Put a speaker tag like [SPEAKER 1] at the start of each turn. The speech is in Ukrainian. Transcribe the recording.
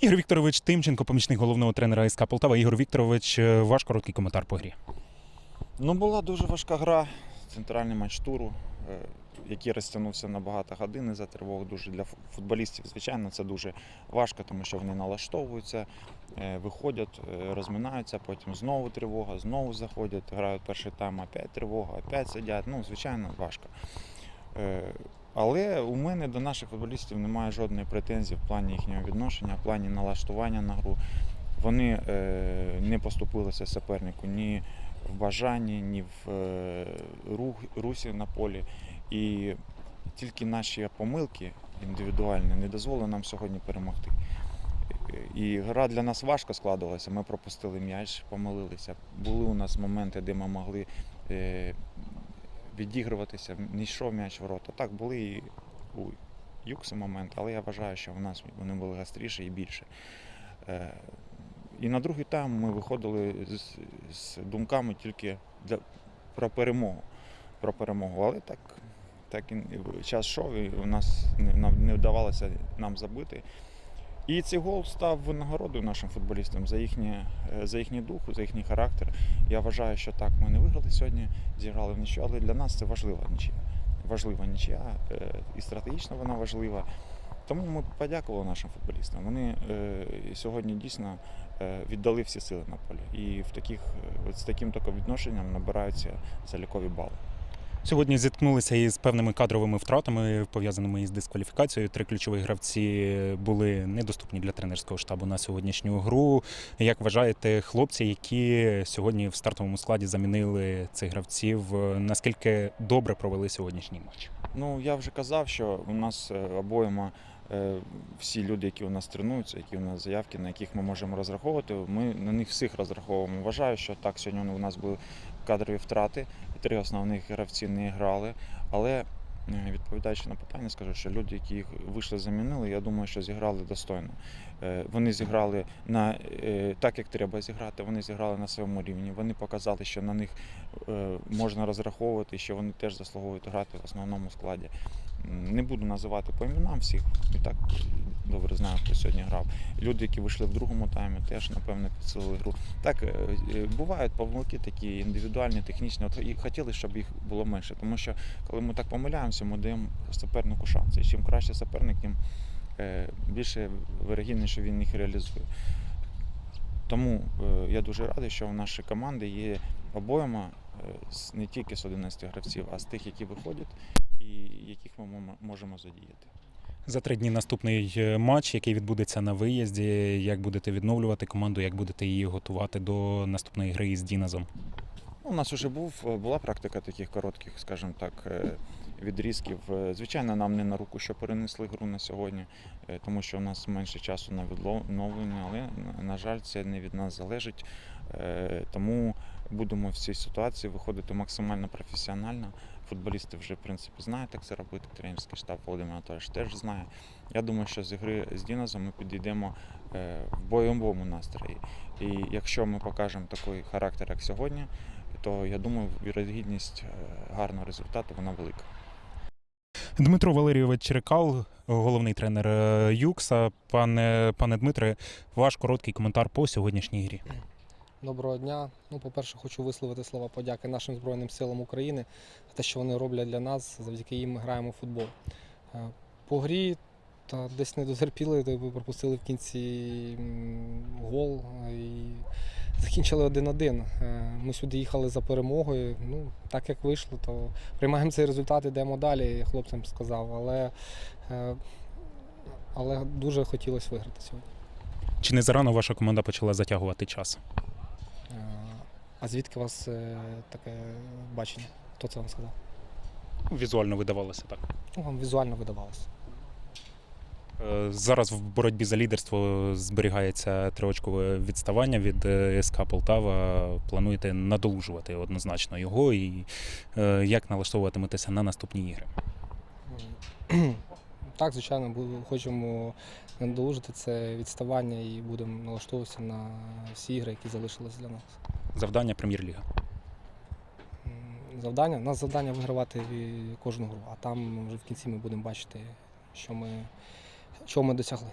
[SPEAKER 1] Ігор Вікторович Тимченко, помічник головного тренера СК Полтава. Ігор Вікторович, е, ваш короткий коментар по грі.
[SPEAKER 2] Ну, була дуже важка гра, центральний матч туру, е, який розтягнувся на багато годин за тривог. Дуже для футболістів, звичайно, це дуже важко, тому що вони налаштовуються, е, виходять, розминаються, потім знову тривога, знову заходять, грають перший тайм, опять тривога, опять сидять. Ну, звичайно, важко. Але у мене до наших футболістів немає жодної претензії в плані їхнього відношення, в плані налаштування на гру. Вони е, не поступилися супернику ні в бажанні, ні в е, рух, русі на полі. І тільки наші помилки індивідуальні не дозволили нам сьогодні перемогти. І гра для нас важко складувалася. Ми пропустили м'яч, помилилися. Були у нас моменти, де ми могли е, відігруватися, не йшов м'яч в ворота. Так, були і у Юкси моменти, але я вважаю, що в нас вони були гостріші і більше. Е, і на другий тайм ми виходили з, з думками тільки для, про перемогу. Про перемогу. Але так, так і час йшов, і у нас не, не вдавалося нам забити. І цей гол став винагородою нашим футболістам за, їхнє, е, за їхній дух, за їхній характер. Я вважаю, що так, ми не виграли сьогодні, зіграли в нічию, але для нас це важлива нічия. Важлива нічия, е, і стратегічно вона важлива. Тому ми подякували нашим футболістам. Вони е, сьогодні дійсно віддали всі сили на полі. І в таких, з таким тако відношенням набираються залікові бали.
[SPEAKER 1] Сьогодні зіткнулися із певними кадровими втратами, пов'язаними із дискваліфікацією. Три ключові гравці були недоступні для тренерського штабу на сьогоднішню гру. Як вважаєте, хлопці, які сьогодні в стартовому складі замінили цих гравців, наскільки добре провели сьогоднішній матч?
[SPEAKER 2] Ну, я вже казав, що у нас е, обоїма е, всі люди, які у нас тренуються, які у нас заявки, на яких ми можемо розраховувати, ми на них всіх розраховуємо. Вважаю, що так, сьогодні у нас були кадрові втрати, три основних гравці не грали. Але е, відповідаючи на питання, скажу, що люди, які їх вийшли, замінили, я думаю, що зіграли достойно. Е, Вони зіграли на е, так, як треба зіграти. Вони зіграли на своєму рівні. Вони показали, що на них можна розраховувати, що вони теж заслуговують грати в основному складі. Не буду називати по іменам всіх, і так добре знаю, хто сьогодні грав. Люди, які вийшли в другому таймі, теж напевно підсилили гру. Так е, е, бувають помилки такі індивідуальні, технічні. От і хотіли, щоб їх було менше. Тому що коли ми так помиляємося, ми даємо супернику шанси. І чим краще суперник, тим е, більше вирогідніше, він їх реалізує. Тому я дуже радий, що у нашої команди є обоїма е, не тільки з 11 гравців, а з тих, які виходять і яких ми можемо задіяти.
[SPEAKER 1] За три дні наступний е, матч, який відбудеться на виїзді. Як будете відновлювати команду, як будете її готувати до наступної гри із Діназом?
[SPEAKER 2] Ну, У нас вже був, була практика таких коротких, скажімо так, е, відрізків. Е, Звичайно, нам не на руку, що перенесли гру на сьогодні, е, тому що у нас менше часу на відновлення, але, на- жаль, це не від нас залежить. Е, Тому будемо в цій ситуації виходити максимально професіонально. Футболісти вже, в принципі, знають, як це робити. Тренерський штаб Володимир Анатолійович теж знає. Я думаю, що з ігри з Дінозом ми підійдемо е, в бойовому настрої. І якщо ми покажемо такий характер, як сьогодні, то я думаю, вірогідність е, гарного результату вона велика.
[SPEAKER 1] Дмитро Валерійович Черекал, головний тренер е, Юкса. Пане, пане Дмитре, ваш короткий коментар по сьогоднішній грі.
[SPEAKER 3] Доброго дня. Ну, по-перше, хочу висловити слова подяки нашим Збройним силам України за те, що вони роблять для нас, завдяки їм ми граємо в футбол. Е, По грі та десь не дотерпіли, пропустили в кінці гол і закінчили 1-1. Е, Ми сюди їхали за перемогою. Ну, так як вийшло, то приймаємо цей результат, йдемо далі, хлопцям сказав. Але, е, але дуже хотілося виграти сьогодні.
[SPEAKER 1] Чи не зарано ваша команда почала затягувати час?
[SPEAKER 3] А звідки у вас е, таке бачення? Хто це вам сказав?
[SPEAKER 1] Візуально видавалося так.
[SPEAKER 3] Ну, вам візуально видавалося.
[SPEAKER 1] Е, Зараз в боротьбі за лідерство зберігається триочкове відставання від е, СК Полтава. Плануєте надолужувати однозначно його і як налаштовуватиметеся на наступні ігри?
[SPEAKER 3] Так, звичайно, хочемо надолужити це відставання і будемо налаштовуватися на всі ігри, які залишились для нас.
[SPEAKER 1] Завдання Прем'єр-ліга.
[SPEAKER 3] Завдання? У нас завдання вигравати кожну гру, а там вже в кінці ми будемо бачити, що ми, чого ми досягли.